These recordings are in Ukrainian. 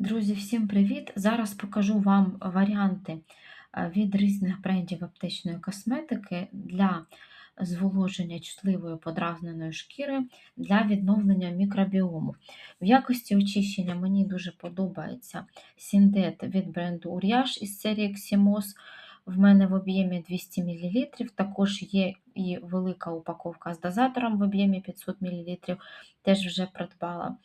Друзі, всім привіт! Зараз покажу вам варіанти е, від різних брендів аптечної косметики для зволоження чутливої подразненої шкіри для відновлення мікробіому. В якості очищення мені дуже подобається сіндет від бренду Uriage із серії Ximos. В мене в об'ємі 200 мл. Також є і велика упаковка з дозатором в об'ємі 500 мл, теж вже придбала.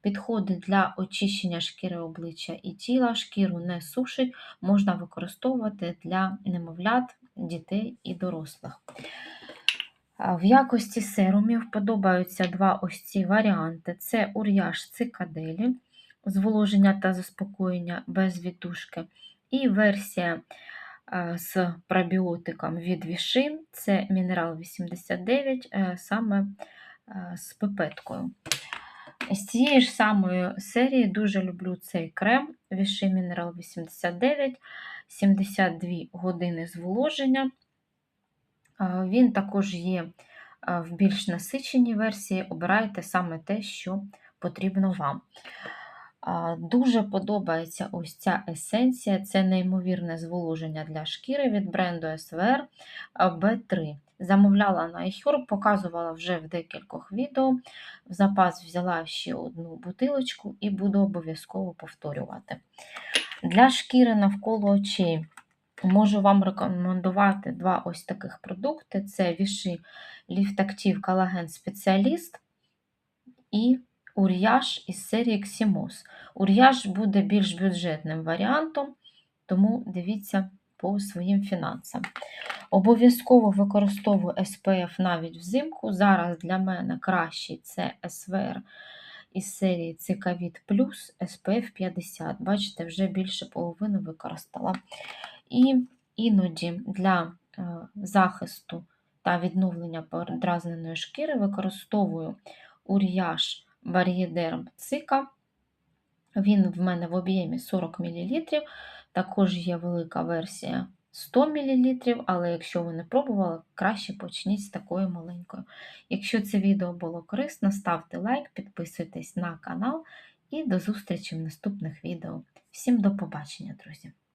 Підходить для очищення шкіри обличчя і тіла, шкіру не сушить, можна використовувати для немовлят, дітей і дорослих. В якості серумів подобаються два ось ці варіанти: це ур'яж цикаделі, зволоження та заспокоєння без віддушки, і версія з пробіотиком від Віши, це мінерал 89, е, саме з пипеткою. З цієї ж самої серії дуже люблю цей крем Vichy Mineral 89, 72 години зволоження. Він також є в більш насиченій версії. Обирайте саме те, що потрібно вам. Дуже подобається ось ця есенція, це неймовірне зволоження для шкіри від бренду SVR B3. Замовляла на iHerb, показувала вже в декількох відео. В запас взяла ще одну бутилочку і буду обов'язково повторювати. Для шкіри навколо очей можу вам рекомендувати два ось таких продукти: це Vichy Lift Active Collagen Specialist і ур'яж із серії Ximos. Ур'яж буде більш бюджетним варіантом, тому дивіться по своїм фінансам. Обов'язково використовую SPF навіть взимку. Зараз для мене кращий це SVR із серії Цикавіт Плюс SPF 50. Бачите, вже більше половини використала. І іноді для е, захисту та відновлення подразненої шкіри використовую ур'яж Бар'єдерм Цика. Він в мене в об'ємі 40 мл. Також є велика версія 100 мл, але якщо ви не пробували, краще почніть з такою маленькою. Якщо це відео було корисно, ставте лайк, підписуйтесь на канал і до зустрічі в наступних відео. Всім до побачення, друзі!